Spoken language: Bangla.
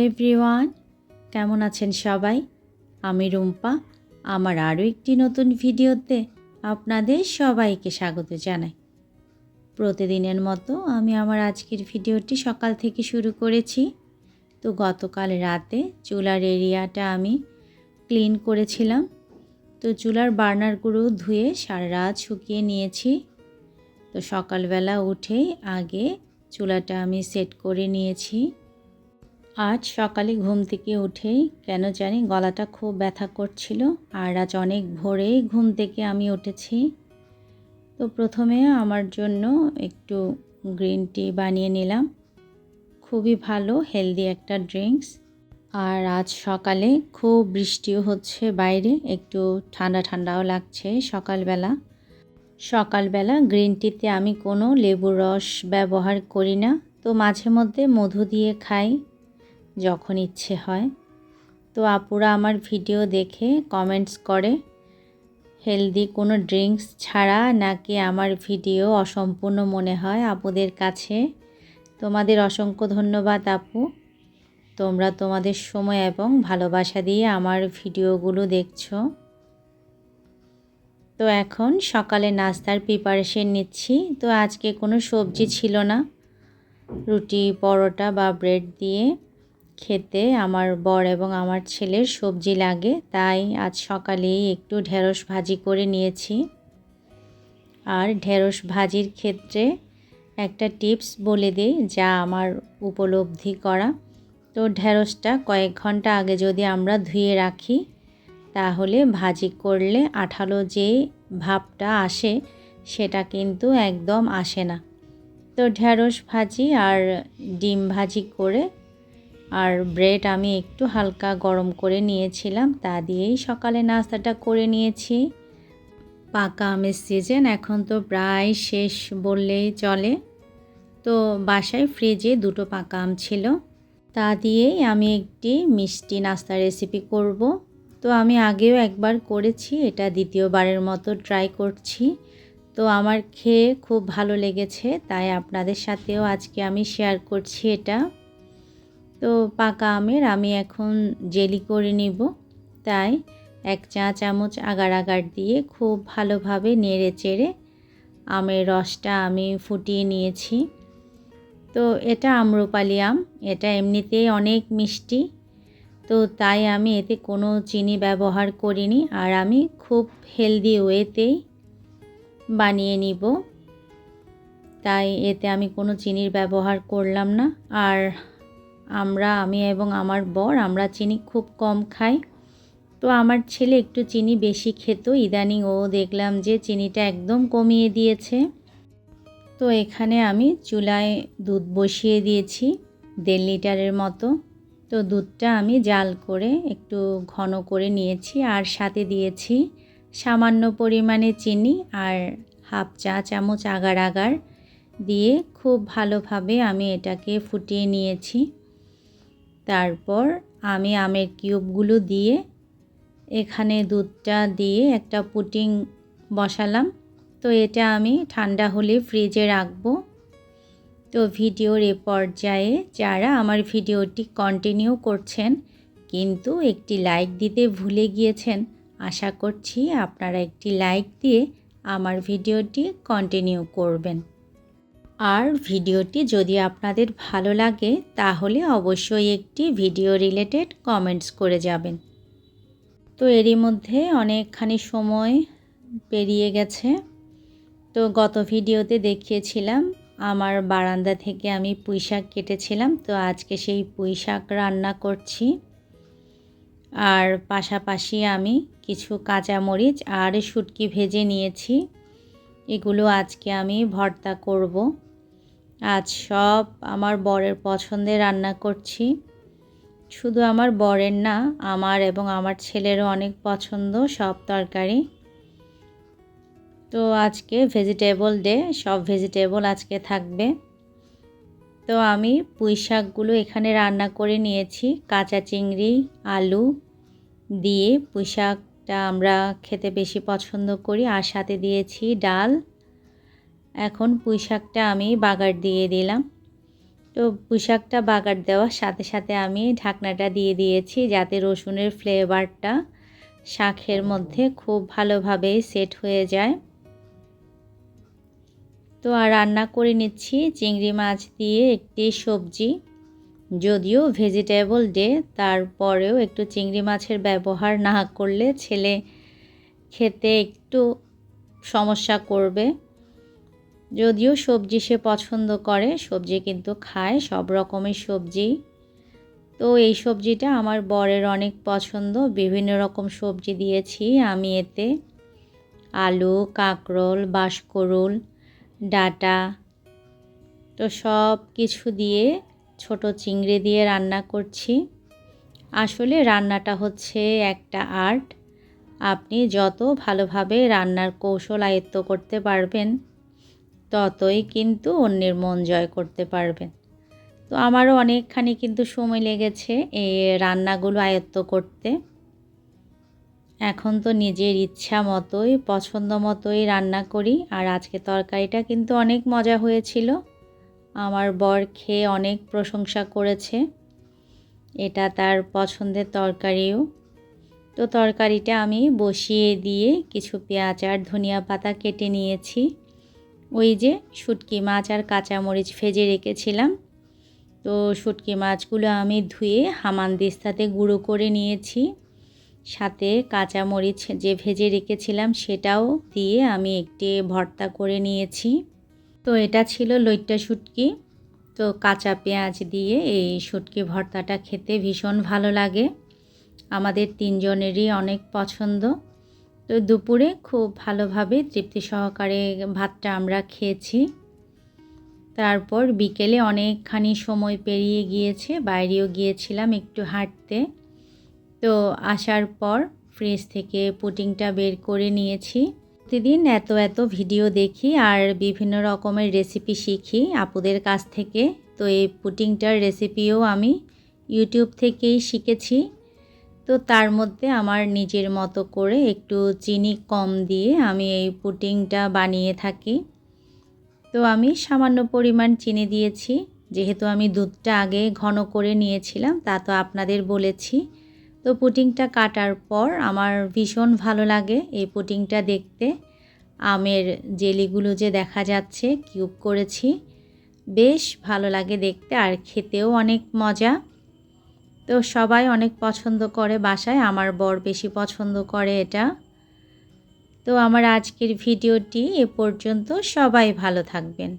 এভরিওয়ান কেমন আছেন সবাই? আমি রুম্পা। আমার আরও একটি নতুন ভিডিওতে আপনাদের সবাইকে স্বাগত জানাই। প্রতিদিনের মতো আমি আমার আজকের ভিডিওটি সকাল থেকে শুরু করেছি। তো গতকাল রাতে চুলার এরিয়াটা আমি ক্লিন করেছিলাম। তো চুলার বার্নারগুলো ধুয়ে সারা রাত শুকিয়ে নিয়েছি। তো সকালবেলা উঠেই আগে চুলাটা আমি সেট করে নিয়েছি। আজ সকালে ঘুম থেকে উঠেই কেন জানি গলাটা খুব ব্যথা করছিল আর আজ অনেক ভোরেই ঘুম থেকে আমি উঠেছি। তো প্রথমে আমার জন্য একটু গ্রিন টি বানিয়ে নিলাম। খুবই ভালো, হেলদি একটা ড্রিঙ্কস। আর আজ সকালে খুব বৃষ্টিও হচ্ছে বাইরে, একটু ঠান্ডা ঠান্ডাও লাগছে সকালবেলা। সকালবেলা গ্রিন টিতে আমি কোনো লেবুর রস ব্যবহার করি না, তো মাঝে মধ্যে মধু দিয়ে খাই। যখন ইচ্ছে হয়। তো আপুরা আমার ভিডিও দেখে কমেন্টস করে, হেলদি কোনো ড্রিঙ্কস ছাড়া নাকি আমার ভিডিও অসম্পূর্ণ মনে হয় আপুদের কাছে? তোমাদের অসংখ্য ধন্যবাদ আপু। তোমরা তোমাদের সময় এবং ভালোবাসা দিয়ে আমার ভিডিওগুলো দেখছ। তো এখন সকালে নাস্তার প্রিপারেশন নিচ্ছি। তো আজকে কোনো সবজি ছিল না। রুটি, পরোটা বা ব্রেড দিয়ে খেতে আমার বর এবং আমার ছেলের সবজি লাগে, তাই আজ সকালেই একটু ঢেঁড়স ভাজি করে নিয়েছি। আর ঢেঁড়স ভাজির ক্ষেত্রে একটা টিপস বলে দিই, যা আমার উপলব্ধি করা। তো ঢেঁড়সটা কয়েক ঘণ্টা আগে যদি আমরা ধুয়ে রাখি, তাহলে ভাজি করলে আঠালো যে ভাবটা আসে, সেটা কিন্তু একদম আসে না। তো ঢেঁড়স ভাজি আর ডিম ভাজি করে আর ব্রেড আমি একটু হালকা গরম করে নিয়েছিলাম, তা দিয়েই সকালে নাস্তাটা করে নিয়েছি। পাকা আমের সিজন, এখন তো প্রায় শেষ বললেই চলে। তো বাসায় ফ্রিজে দুটো পাকা আম ছিল, তা দিয়েই আমি একটি মিষ্টি নাস্তা রেসিপি করব। তো আমি আগেও একবার করেছি, এটা দ্বিতীয়বারের মতো ট্রাই করছি। তো আমার খেয়ে খুব ভালো লেগেছে, তাই আপনাদের সাথেও আজকে আমি শেয়ার করছি এটা। তো পাকা আমের আমি এখন জেলি করে নিব। তাই এক চা চামচ আগার আগার দিয়ে খুব ভালোভাবে নেড়ে চেড়ে আমের রসটা আমি ফুটিয়ে নিয়েছি। তো এটা আম্রপালি আম, এটা এমনিতেই অনেক মিষ্টি। তো তাই আমি এতে কোনো চিনি ব্যবহার করিনি আর আমি খুব হেলদি ওয়েতেই বানিয়ে নিব। তাই এতে আমি কোনো চিনির ব্যবহার করলাম না। আর আমরা, আমি এবং আমার বর, আমরা চিনি খুব কম খাই। তো আমার ছেলে একটু চিনি বেশি খেত। ইদানিং ও দেখলাম যে চিনিটা একদম কমিয়ে দিয়েছে। তো এখানে আমি চুলায় দুধ বসিয়ে দিয়েছি, দেড় লিটারের মতো। তো দুধটা আমি জাল করে একটু ঘন করে নিয়েছি আর সাথে দিয়েছি সামান্য পরিমাণে চিনি আর হাফ চা চামচ আগার আগার দিয়ে খুব ভালোভাবে আমি এটাকে ফুটিয়ে নিয়েছি। তারপর আমি আমের কিউবগুলো দিয়ে এখানে দুধটা দিয়ে একটা পুটিং বসালাম। তো এটা আমি ঠান্ডা হলে ফ্রিজে রাখব। তো ভিডিওর এ পর্যায়ে যারা আমার ভিডিওটি কন্টিনিউ করছেন, কিন্তু একটি লাইক দিতে ভুলে গিয়েছেন, আশা করছি আপনারা একটি লাইক দিয়ে আমার ভিডিওটি কন্টিনিউ করবেন। আর ভিডিওটি যদি আপনাদের ভালো লাগে, তাহলে অবশ্যই একটি ভিডিও রিলেটেড কমেন্টস করে যাবেন। তো এরই মধ্যে অনেকখানি সময় পেরিয়ে গেছে। তো গত ভিডিওতে দেখিয়েছিলাম, আমার বারান্দা থেকে আমি পুঁই শাক কেটেছিলাম, তো আজকে সেই পুঁই শাক রান্না করছি। আর পাশাপাশি আমি কিছু কাঁচামরিচ আর শুটকি ভেজে নিয়েছি। এগুলো আজকে আমি ভর্তা করব। আজ সব আমার বরের পছন্দের রান্না করছি। শুধু আমার বরের না, আমার এবং আমার ছেলেরও অনেক পছন্দ সব তরকারি। তো আজকে ভেজিটেবল ডে সব ভেজিটেবল আজকে থাকবে। তো আমি পুঁই শাকগুলো এখানে রান্না করে নিয়েছি। কাঁচা চিংড়ি, আলু দিয়ে পুঁই শাকটা আমরা খেতে বেশি পছন্দ করি। আর সাথে দিয়েছি ডাল। এখন পুঁই শাকটা আমি বাগার দিয়ে দিলাম। তো পুঁশাকটা বাগার দেওয়ার সাথে সাথে আমি ঢাকনাটা দিয়ে দিয়েছি যাতে রসুনের ফ্লেভারটা শাকের মধ্যে খুব ভালোভাবে সেট হয়ে যায়। তো আর রান্না করে নিচ্ছি চিংড়ি মাছ দিয়ে একটি সবজি। যদিও ভেজিটেবল ডে, তারপরেও একটু চিংড়ি মাছের ব্যবহার না করলে ছেলে খেতে একটু সমস্যা করবে। যদিও সবজি সে পছন্দ করে, সবজি কিন্তু খায়, সব রকমের সবজি। তো এই সবজিটা আমার বরের অনেক পছন্দ। বিভিন্ন রকম সবজি দিয়েছি আমি এতে। আলু, কাঁকরোল, বাঁশকরুল, ডাটা। তো সব কিছু দিয়ে ছোট চিংড়ি দিয়ে রান্না করছি। আসলে রান্নাটা হচ্ছে একটা আর্ট। আপনি যত ভালোভাবে রান্নার কৌশল আয়ত্ত করতে পারবেন ততই কিন্তু অন্যের মন জয় করতে পারবেন তো আমারও অনেকখানি কিন্তু সময় লেগেছে এই রান্নাগুলো আয়ত্ত করতে। এখন তো নিজের ইচ্ছা মতোই, পছন্দ মতোই রান্না করি। আর আজকে তরকারিটা কিন্তু অনেক মজা হয়েছিল। আমার বর খেয়ে অনেক প্রশংসা করেছে। এটা তার পছন্দের তরকারিও। তো তরকারিটা আমি বসিয়ে দিয়ে কিছু পেঁয়াজ আর ধনিয়া পাতা কেটে নিয়েছি। ওই যে শুটকি মাছ আর কাঁচামরিচ ভেজে রেখেছিলাম। তো শুটকি মাছগুলো আমি ধুয়ে হামান দিস্তাতে গুঁড়ো করে নিয়েছি। সাথে কাঁচামরিচ যে ভেজে রেখেছিলাম সেটাও দিয়ে আমি একটি ভর্তা করে নিয়েছি। তো এটা ছিল লইট্টা শুটকি। তো কাঁচা পেঁয়াজ দিয়ে এই শুটকি ভর্তাটা খেতে ভীষণ ভালো লাগে। আমাদের তিনজনেরই অনেক পছন্দ। তো দুপুরে খুব ভালোভাবে তৃপ্তি সহকারে ভাতটা আমরা খেয়েছি। তারপর বিকেলে অনেকখানি সময় পেরিয়ে গিয়েছে, বাইরেও গিয়েছিলাম একটু হাঁটতে। তো আসার পর ফ্রিজ থেকে পুটিংটা বের করে নিয়েছি। প্রতিদিন এত এত ভিডিও দেখি আর বিভিন্ন রকমের রেসিপি শিখি আপুদের কাছ থেকে। তো এই পুটিংটার রেসিপিও আমি ইউটিউব থেকেই শিখেছি। তো তার মধ্যে আমার নিজের মতো করে একটু চিনি কম দিয়ে আমি এই পুটিংটা বানিয়ে থাকি। তো আমি সামান্য পরিমাণ চিনি দিয়েছি। যেহেতু আমি দুধটা আগে ঘন করে নিয়েছিলাম, তা তো আপনাদের বলেছি। তো পুটিংটা কাটার পর আমার ভীষণ ভালো লাগে এই পুটিংটা দেখতে। আমের জেলিগুলো যে দেখা যাচ্ছে, কিউব করেছি। বেশ ভালো লাগে দেখতে আর খেতেও অনেক মজা। তো সবাই অনেক পছন্দ করে বাসায়, আমার বর বেশি পছন্দ করে এটা। তো আমার আজকের ভিডিওটি এ পর্যন্ত, সবাই ভালো থাকবেন।